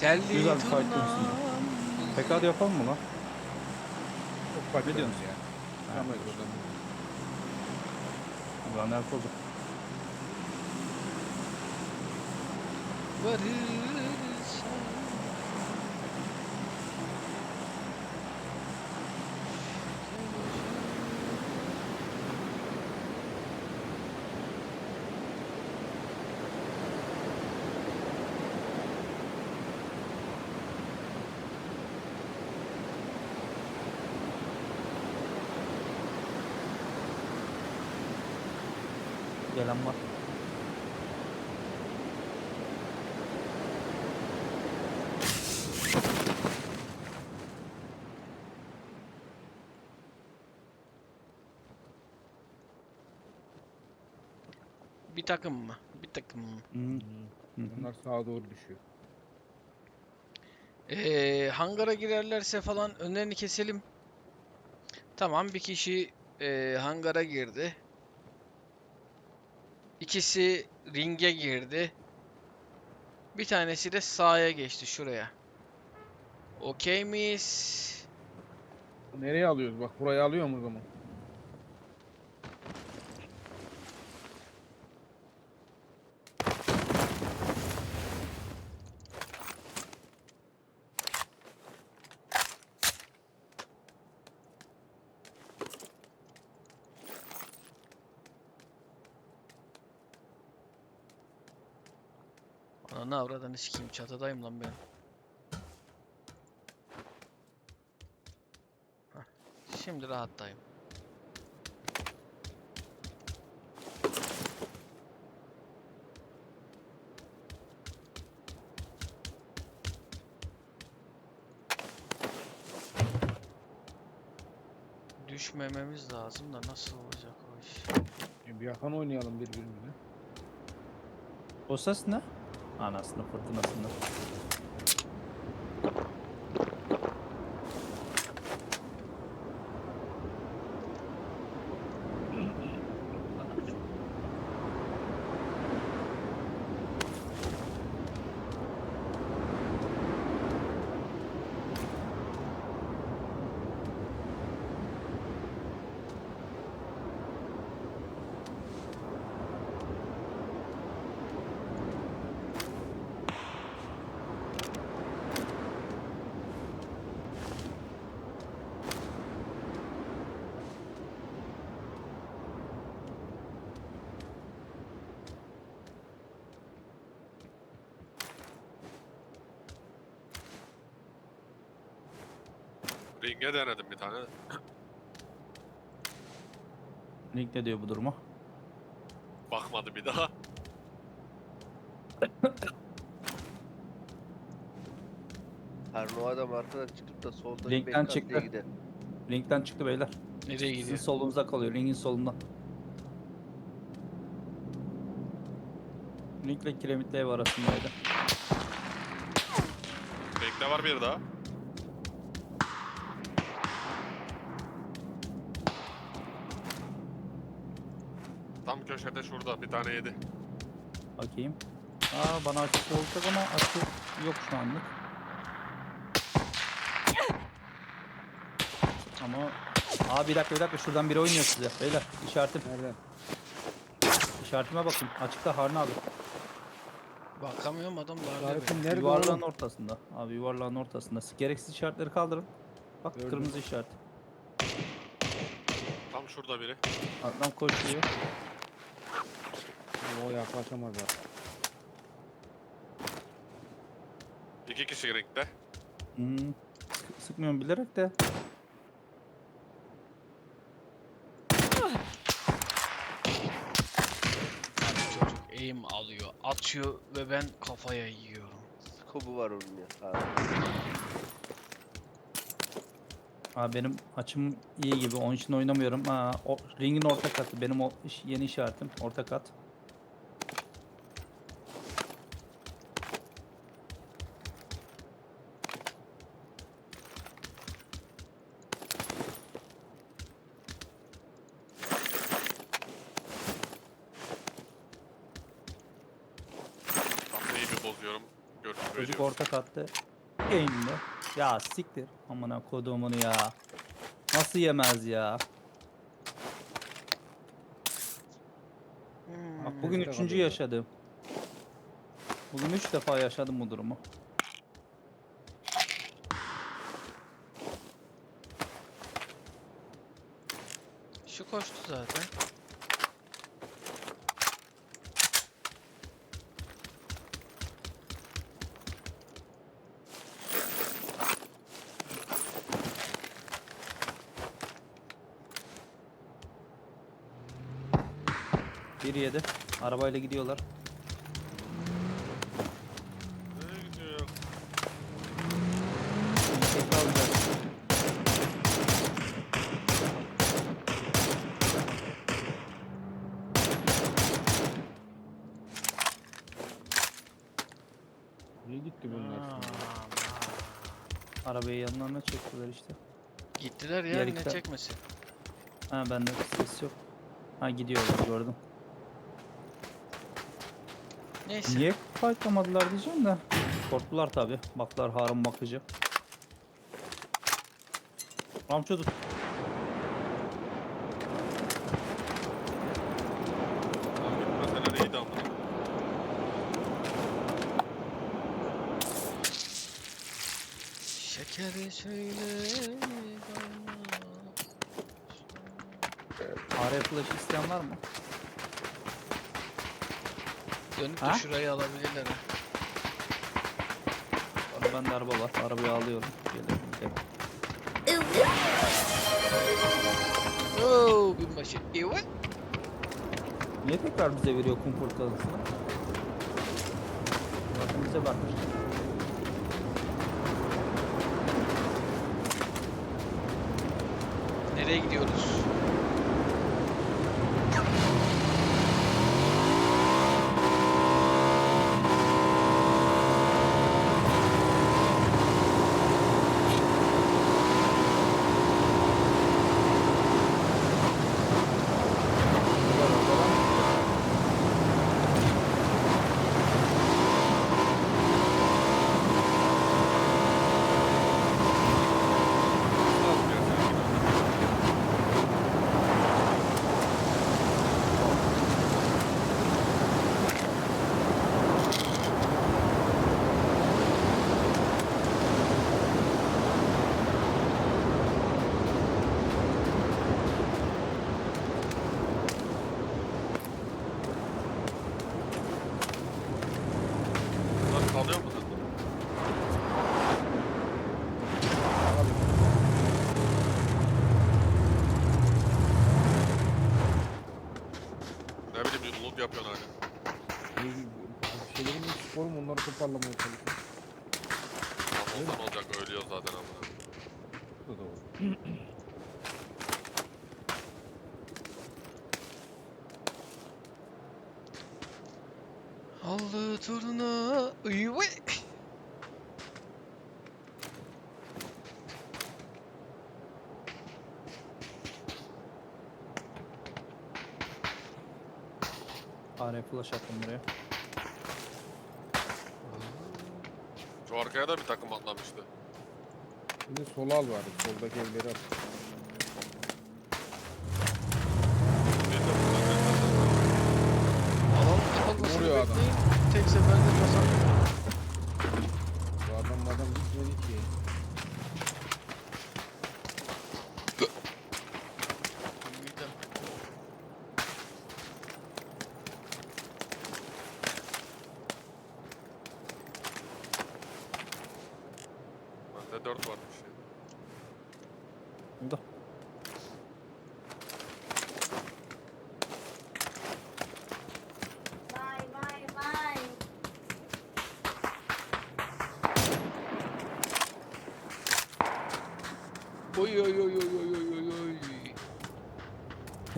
Telli Güzel bir fight diyorsun PK'da yapalım mı lan? Çok fark Ne ediyoruz diyorsun? ya. Yapamayız oradan. Ulan ne yapalım? Varırsan. Gelen var. Bir takım mı? Bir takım mı? Bunlar sağa doğru düşüyor. Ee, hangara girerlerse falan önlerini keselim. Tamam bir kişi ee, hangara girdi. İkisi ringe girdi. Bir tanesi de sahaya geçti şuraya. Okey miyiz? Nereye alıyoruz? Bak burayı alıyor mu o zaman? Ananı avradını sikeyim çatıdayım lan ben. Şimdi rahattayım. Düşmememiz lazım da nasıl olacak o iş? Bir yakan oynayalım birbirimize. O ses ne? Anasını fırtınasını. Ringe denedim bir tane. Link ne diyor bu duruma? Bakmadı bir daha. Her o adam arkadan çıkıp da soldaki Linkten çıktı. gider. Linkten çıktı beyler. Nereye Sizin gidiyor? solunuzda kalıyor. Link'in solunda. Link'le kiremitli ev arasındaydı. Ringde var bir daha. Köşede şurada bir tane yedi. Bakayım. Aa bana açık olacak ama açık yok şu anlık. Ama Aa bir dakika bir dakika şuradan biri oynuyor size. Beyler işaretim. Nereden? İşaretime bakın. Açıkta Harun abi. Bakamıyorum adam var İşaretin nerede yuvarlağın oğlum? ortasında. Abi yuvarlağın ortasında. Gereksiz işaretleri kaldırın. Bak Gördüm. kırmızı işaret. Tam şurada biri. Adam koşuyor. O yaklaşamazlar. İki kişi ringde. Hmm. Sık- sıkmıyorum bilerek de. Çocuk eğim alıyor, atıyor ve ben kafaya yiyorum. Skobu var onun ya. Abi benim açım iyi gibi. Onun için oynamıyorum. Ha, o, ringin orta katı. Benim o iş- yeni işaretim. Orta kat. Tam iyi bir bozuyorum. Görüş Çocuk veriyor. orta kattı. Eğimde. Ya siktir. Amına koduğumunu ya. Nasıl yemez ya? Bak Hmm. bugün Nerede üçüncü kalıyor? yaşadım. Bugün üç defa yaşadım bu durumu. Şu koştu zaten. Bir yedi. Arabayla gidiyorlar. Nereye gidiyor? Şimdi tekrar alacağız. Niye gitti bunlar. Arabayı yanlarına çektiler işte. Gittiler ya Diğer ne iki çekmesi. Ha bende ses yok. Ha gidiyorlar gördüm. Neyse. Niye fightlamadılar diyeceğim de. Korktular tabi. Baklar Harun bakıcı. Ramço tut. Amına. Şekeri söyle bana. AR flash isteyen var mı? Dönüp Ha? de şurayı alabilirler. ha. Bende araba var. Arabayı alıyorum. Geliyorum. Gel. Oo binbaşı. Evet. Niye tekrar bize veriyor kum portalısını? Zaten bize bakmış. Nereye gidiyoruz? Bunlar kalıyor mu dedi? Ne bileyim loot yapıyorsun hala. İyi, Bir şeylerin eksik oğlum onları toparlamaya çalışıyorum. Tam olsa ne olacak ölüyor zaten amına. Bu da doğru. Allı turna. Evet. AR flash attım buraya. Arkaya da bir takım atlamıştı. Şimdi sola al bari. Soldaki evleri al. Alan kapanmasını Vuruyor adam. Tek seferde basan.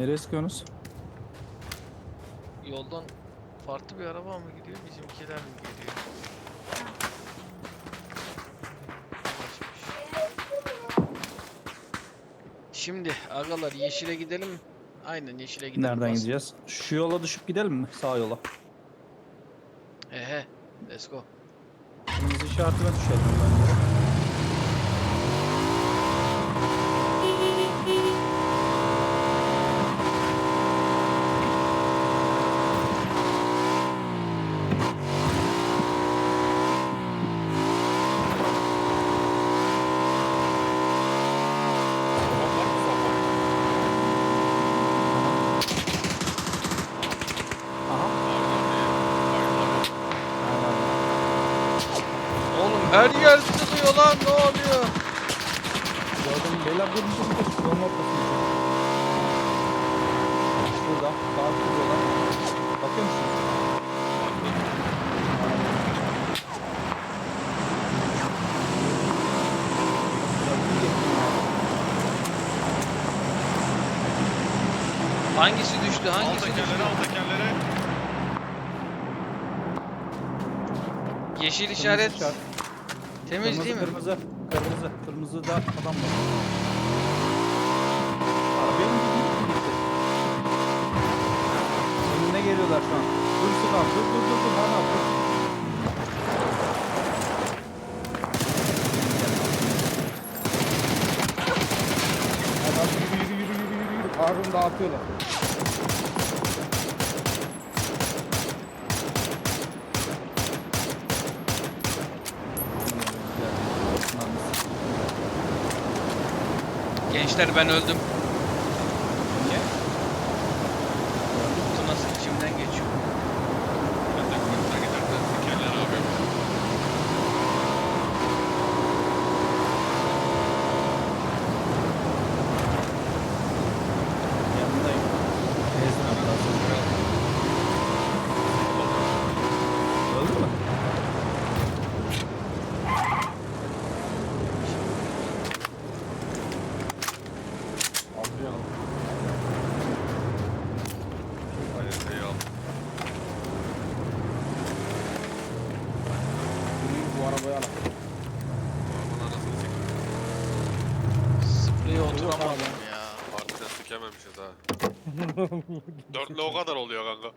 Nereye sıkıyorsunuz? Yoldan farklı bir araba mı gidiyor bizimkiler mi geliyor? Şimdi agalar yeşile gidelim. Aynen yeşile gidelim. Nereden bas. gideceğiz? Şu yola düşüp gidelim mi? Sağ yola. Ehe. Let's go. Kırmızı işaretine düşelim bence. Babam var mı sopa? Aha. Var var diye. Bayılmadım. Oğlum her yer sıkıyor lan ne oluyor? Gördüm beyler dur dur dur. Yolun ortasında. Burada. Sağ şurada. Bakıyor musunuz? Hangisi düştü Al hangisi düştü? tekerleri al tekerleri. Yeşil Kırmızı işaret işaret. temiz Kırmızı, değil mi? Kırmızı, kırmızı, kırmızı da adam var. Arabaya mı gitti? gitti? Önüne geliyorlar şu an. Dur Sinan, dur dur dur dur bana dur. Adam yürü yürü yürü yürü yürü yürü. Harun dağıtıyorlar. Gençler ben öldüm. Niye? Bu nasıl içimden geçiyor? Ben de kırmızı giderken tekerleri arıyorum. Yanındayım. Ezdim biraz. Öldü mü? Alacağım. Haritayı al. Yürü bu arabayı al. Arabanın anasını sikeyim. Spreye oturamadım ya. Harbiden sikememişiz ha. Dörtlü o kadar oluyor kanka.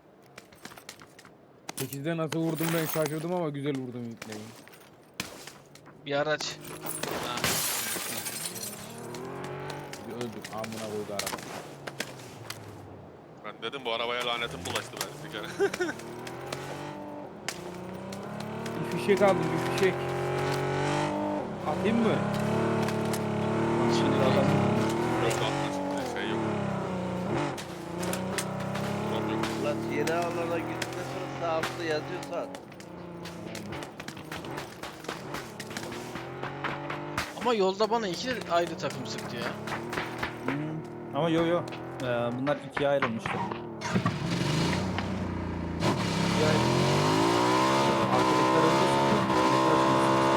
8'de nasıl vurdum ben şaşırdım ama güzel vurdum ipneyi. Bir araç. Ha. Öldük amına koydu araba. Ben dedim bu arabaya lanetim bulaştı ben bir kere. Bir fişek aldım bir fişek. Atayım mı? Şimdi adam yok atma şimdi şey yok. Drop yok. Alana girdikten sonra sağ altta yazıyor saat. Ama yolda bana iki ayrı takım sıktı ya. Hmm, Ama yo yo. Ee, bunlar ikiye ayrılmıştı. İkiye ayrı- Arkadakiler önde sıkıyor, öndekiler sonra sıkıyor.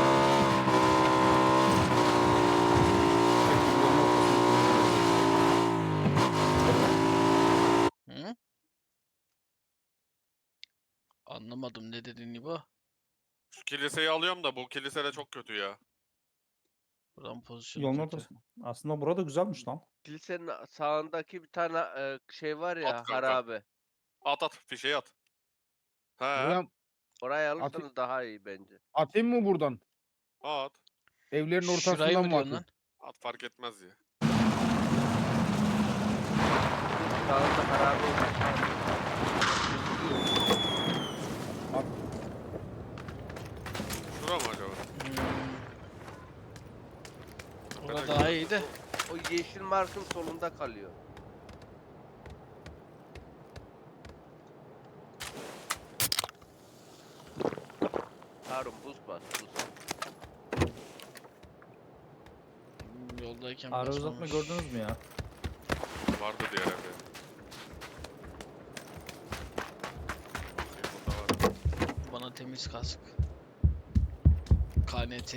Hı? Anlamadım ne dedin İbo. Şu kiliseyi alıyorum da bu kilise de çok kötü ya. Buradan pozisyonu Yolun ortası. Aslında burada güzelmiş lan. Kilisenin sağındaki bir tane e, şey var ya At kanka. harabe. At at fişeği at. He Ulan Orayı alırsanız daha iyi bence. atayım mı buradan? at. Evlerin Şurayı ortasından mı mı diyorsun atayım? At fark etmez ya. Sağında harabe Şura mı acaba? Hmm. Orada de daha iyi de. O yeşil markın solunda kalıyor. Harun buz bas buz. Hmm, Yoldayken Ara uzatma gördünüz mü ya? Vardı diğer evde. Bakayım burada var. Bana temiz kask. KNT.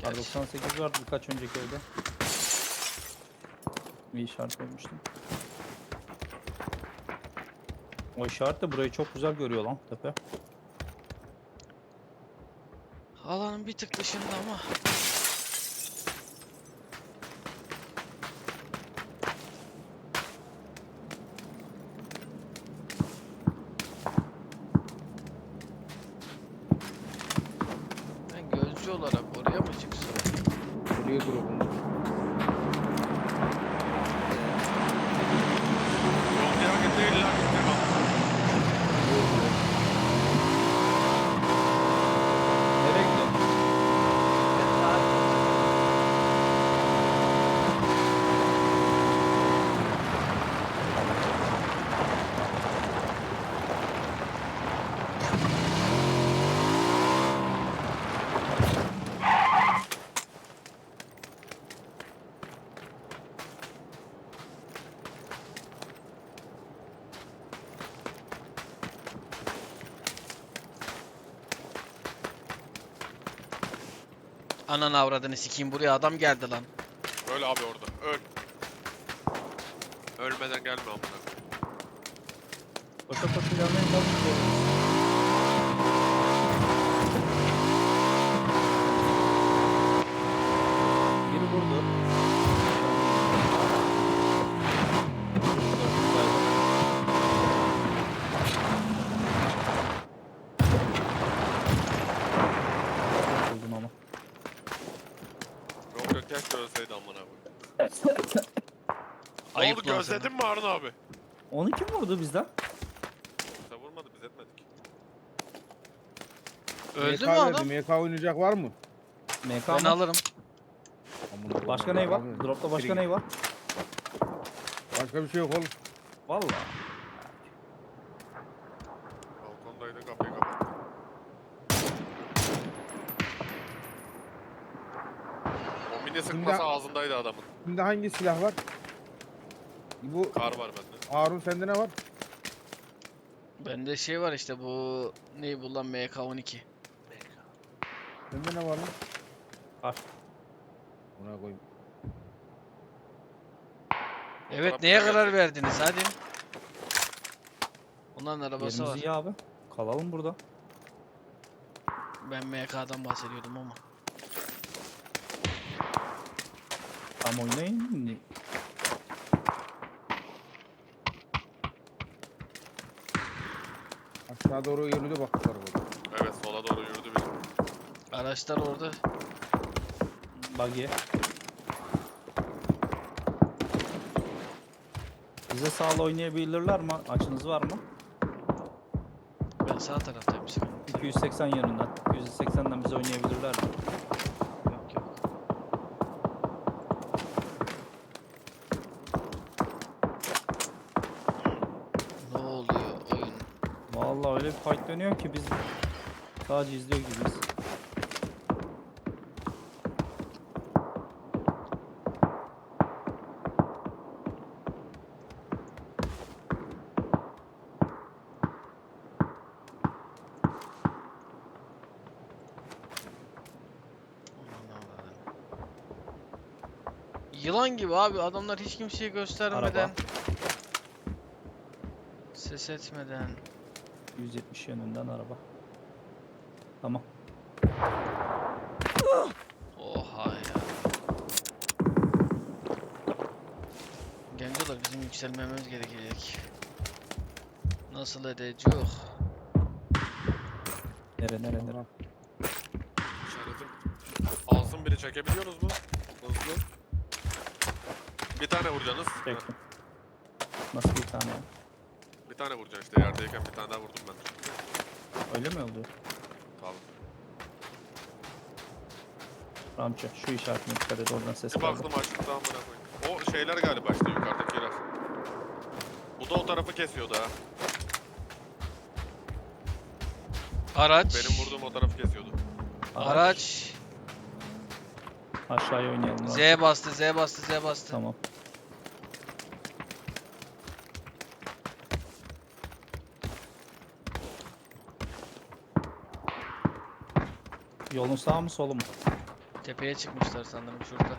Gerçi 98 vardı birkaç önceki evde. Bir işaret koymuştum. O işaret de burayı çok güzel görüyor lan tepe. Alanın bir tık dışında ama. olarak oraya mı çıksın? Buraya drop'un. Yol yakın değil lan. gitme bak. Nereye gidiyorsun? Ananı avradını sikeyim buraya adam geldi lan. Öl abi orada. Öl. Ölmeden gelme amına. Koşa koşa gelmeye. Biri vurdu. Buldum ama. Yok yok keşke ölseydi amına koyayım. Ne Gözledin mi Harun abi? Onu kim vurdu bizden? Sen vurmadı biz etmedik. Öldü MK mü adam? MK oynayacak var mı? MK Ben mı? alırım. Amına koyayım, Başka ney var? abi. Dropta başka Biri- ney var? Başka bir şey yok oğlum. Vallahi. Balkondaydı kapıyı kapattı. O mini sıkması ağzındaydı adamın. Şimdi hangi silah var? Bu Kar var bende. Harun sende ne var? Bende şey var işte bu neyi bu lan MK12. Sende ne var lan? Var. Buna koyayım. Evet neye karar verdiniz hadi. Onların arabası var. Yerimiz iyi abi. Kalalım burada. Ben MK'dan bahsediyordum ama. Tam oynayın. Aşağı doğru yönüde baktılar burada. Evet sola doğru yürüdü biri. Araçlar orada. Buggy. Bize sağla oynayabilirler mi? Açınız var mı? Ben sağ taraftayım sıkıntı 280 yönünden. 280'den bize oynayabilirler mi? yok yok. Ne oluyor oyun? Vallahi öyle bir fight dönüyor ki biz sadece izliyor gibiyiz. Yılan gibi abi adamlar hiç kimseye göstermeden ses etmeden 170 yönünden araba. Tamam. oha ya. Gencolar bizim yükselmemiz gerekecek. Nasıl edeceğiz? Nere nere nere. İşaretim. Alsın biri çekebiliyorsunuz mu? Hızlı. Bir tane vuracaksınız. Çektim. Nasıl bir tane tane vuracaksın işte yerdeyken bir tane daha vurdum ben. Öyle mi oluyor? Tamam. Ramçı şu işaretine dikkat et oradan ses Bir geldi. baktım açtım amına koyayım. O şeyler galiba işte yukarıdakiler. Bu da o tarafı kesiyordu ha. Araç. Benim vurduğum o tarafı kesiyordu. Araç. Aşağıya oynayalım. Z Ramçı. bastı, Z bastı, Z bastı. Tamam. Yolun sağ mı solu mu? Tepeye çıkmışlar sanırım şurada.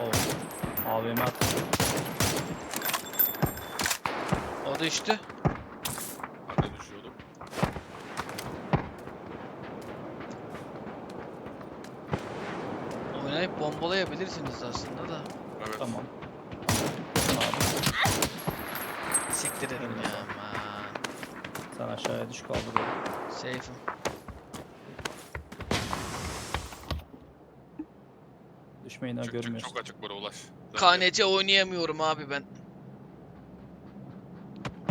Oo. AVM attı. O düştü. Ben de düşüyordum. Oynayıp bombalayabilirsiniz aslında da. Evet. Tamam. Abi. Siktir edin ya aman. Sen aşağıya düş kaldırıyorum. Safe'im. Düşmeyin ha Çık çık görmüyorsun. çok açık buraya ulaş. KNC oynayamıyorum abi ben.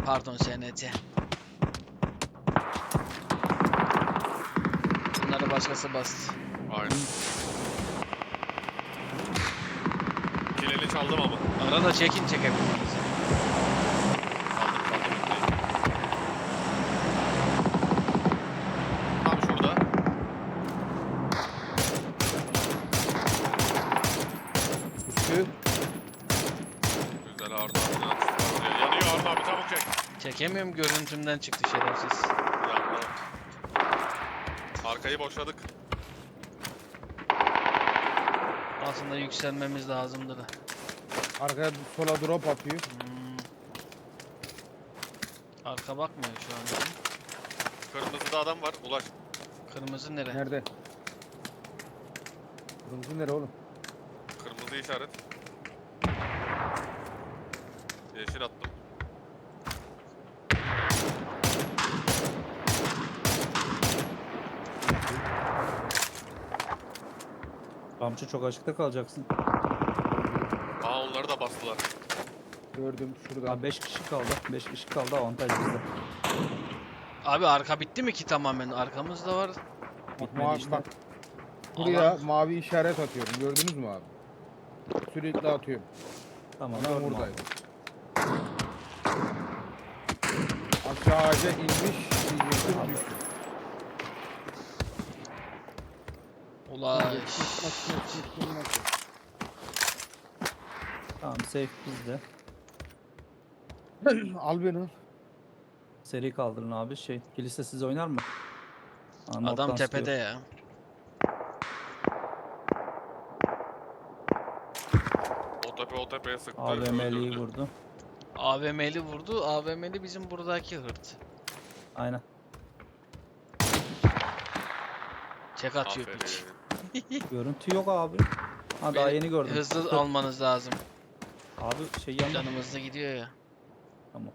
Pardon SNC. Bunları başkası bastı. Aynen. Kileni çaldım ama. Arada çekin çekebilmenizi. Aldım aldım. bitti. Tam şurada. Üstü. Güzel Arda abinin atışı var oraya. Yanıyor Arda abi çabuk çek. Çekemiyorum görüntümden çıktı şerefsiz. Yandı. Arkayı boşladık. Aslında yükselmemiz lazımdı da. Arkaya sola drop atıyor. Hmm. Arka bakmıyor şu an. Kırmızıda adam var. Ulaş. Kırmızı nere? Nerede? Kırmızı nere oğlum? Kırmızı işaret. Yeşil attım. Ramçı çok açıkta kalacaksın. Aa onları da bastılar. Gördüm şurada. Abi 5 kişi kaldı. 5 kişi kaldı avantaj bizde. Abi arka bitti mi ki tamamen? Arkamızda var. Bitmedi Ma- işte. bak. Buraya Alan- mavi işaret atıyorum. Gördünüz mü abi? Sürekli atıyorum. Tamam Adam gördüm abi. buradaydı. Aşağı ağaca inmiş. Diyecektim Düştü. Ulaş. Tamam safe bizde. Al beni al. Seri kaldırın abi. Şey, kilise siz oynar mı? Aa, Adam North'tan sıkıyor. tepede ya. O tepe o tepeye sıktı. AVM'liyi vurdu. AVM'li vurdu. AVM'li bizim buradaki hırt. Aynen. Çek atıyor piç. Görüntü yok abi. Ha daha Beni yeni gördüm. Hızlı almanız lazım. Abi şey yandı. Canımız da gidiyor ya. Tamam.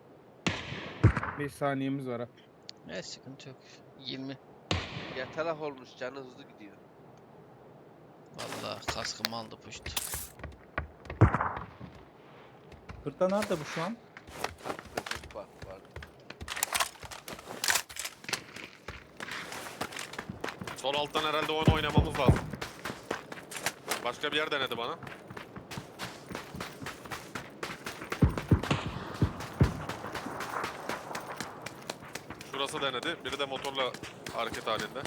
5 saniyemiz var ha. Ne sıkıntı yok. 20. Yatalak olmuş canı hızlı gidiyor. Vallahi kaskımı aldı puşt. Kırkta nerede bu şu an? Böcek var var. Sol alttan herhalde oyun oynamamız lazım. Başka bir yer denedi bana. Şurası denedi. Biri de motorla hareket halinde.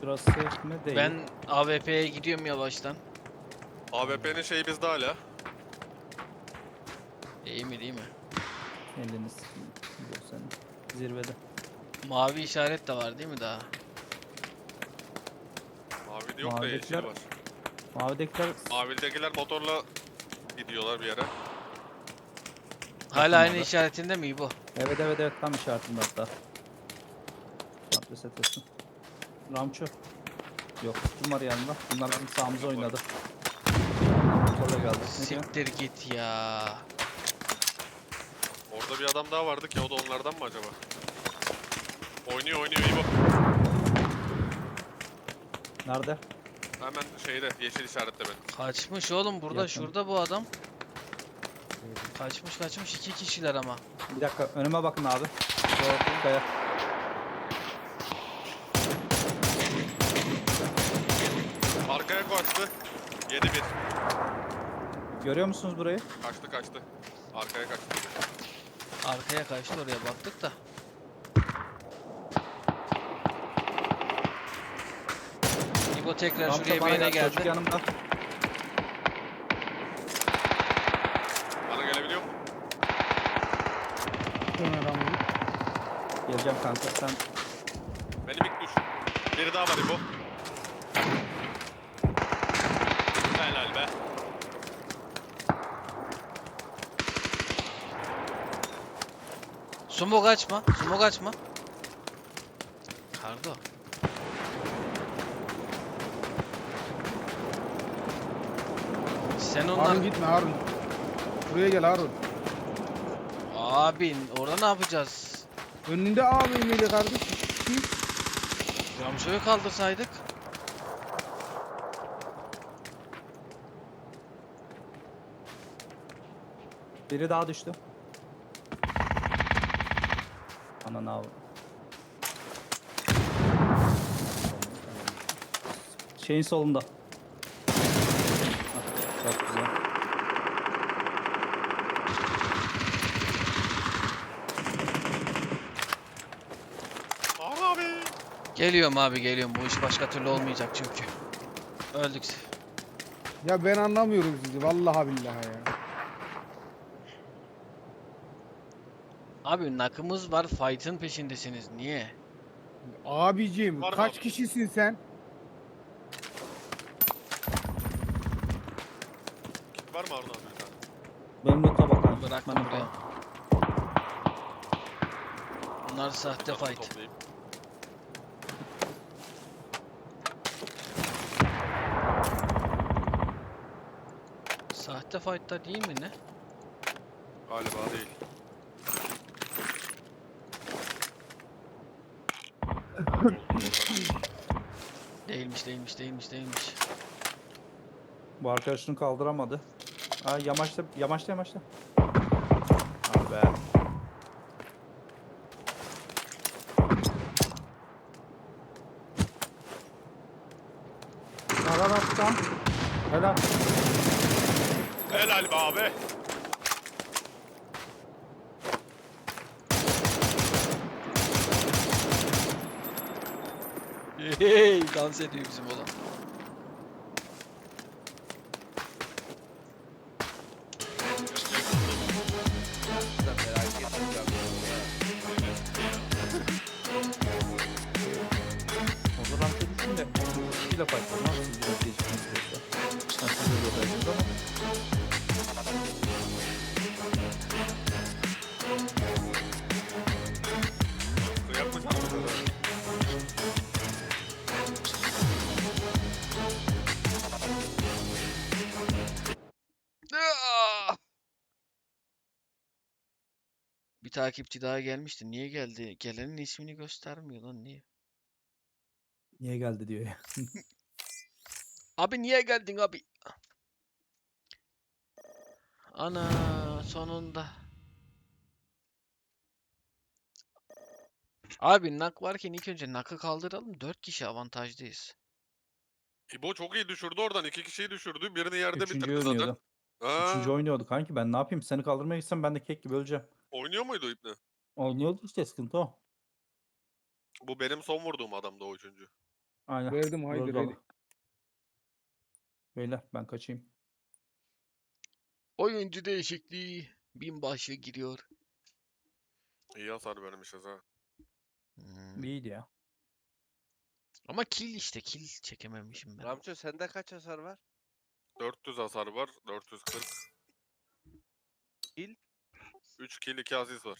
Şurası mi? Değil. Ben AWP'ye gidiyorum yavaştan. AWP'nin şeyi bizde hala. İyi mi değil mi? Eliniz. Zirvede. Mavi işaret de var değil mi daha? Mavi de yok da yeşil Mavidekiler- var. Mavidekiler Mavidekiler motorla gidiyorlar bir yere. Hala aynı işaretinde mi bu? Evet evet evet tam işaretimde hatta. Adres etmesin. Ramço. Yok kim var yanında? Bunlar bizim sağımıza oynadı. Motorla geldi. Ne diyor? Siktir git ya. Orada bir adam daha vardı ki o da onlardan mı acaba? Oynuyor oynuyor iyi bak. Nerede? Hemen şeyde yeşil işaretle beni. Kaçmış oğlum burada Yakın. şurada bu adam. Kaçmış kaçmış iki kişiler ama. Bir dakika önüme bakın abi. Gördüm kaya. Arkaya kaçtı. 7-1. Görüyor musunuz burayı? Kaçtı kaçtı. Arkaya kaçtı. Arkaya kaçtı oraya baktık da. Tekrar Ramço şuraya bana bir yere gel, Çocuk geldi. yanımda. Bana gelebiliyor mu? Sonra Ramazan. Geleceğim kanka sen. Benim ilk düş. Biri daha var İbo. Helal be. Sumo kaçma. Sumo kaçma. Kardo. Sen onlar Harun gitme Harun. Buraya gel Harun. Abi orada ne yapacağız? Önünde AVM'li kardeş. Kim? Ramşo'yu kaldırsaydık. Biri daha düştü. Ananı av. Şeyin solunda. Çok güzel. Abi abi. Geliyorum abi geliyorum. Bu iş başka türlü olmayacak çünkü. Öldük. Ya ben anlamıyorum sizi vallahi billahi ya. Abi nakımız var. Fight'ın peşindesiniz. Niye? Abicim Var mı kaç abi? kişisin sen? Mı Harun abi? bir tane? Benim loot'a bakalım. Bıraktım Ben buraya. bakalım. Bunlar sahte Tamam, fight. toplayayım. Sahte fight'ta değil mi ne? Galiba değil. Değilmiş değilmiş değilmiş değilmiş. Bu arkadaşını kaldıramadı. Aa yamaçta yamaçta yamaçta. Abi be. Karar atsam. Helal. Helal be abi. Hey dans ediyor bizim oğlan. Takipçi daha gelmişti. Niye geldi? Gelenin ismini göstermiyor lan niye? Niye geldi diyor ya. Abi niye geldin abi? Ana sonunda. Abi nak varken ilk önce nakı kaldıralım. 4 kişi avantajdayız. İbo çok iyi düşürdü oradan. iki kişiyi düşürdü. Birini yerde Üçüncü bitirdi zaten. oynuyordu. Ha, Üçüncü oynuyordu kanki. Ben ne yapayım? Seni kaldırmaya gitsem ben de kek gibi öleceğim. Oynuyor muydu İbni? Oynuyordu işte sıkıntı o. Bu benim son vurduğum adamdı o üçüncü. Aynen. Verdim haydi ready. Allah. Beyler ben kaçayım. Oyuncu değişikliği. Binbaşı giriyor. İyi hasar vermişiz ha. Hmm. İyiydi ya. Ama kill işte kill çekememişim ben. Ramço sende kaç hasar var? 400 hasar var. 440. Kill? 3 kill 2 asist var.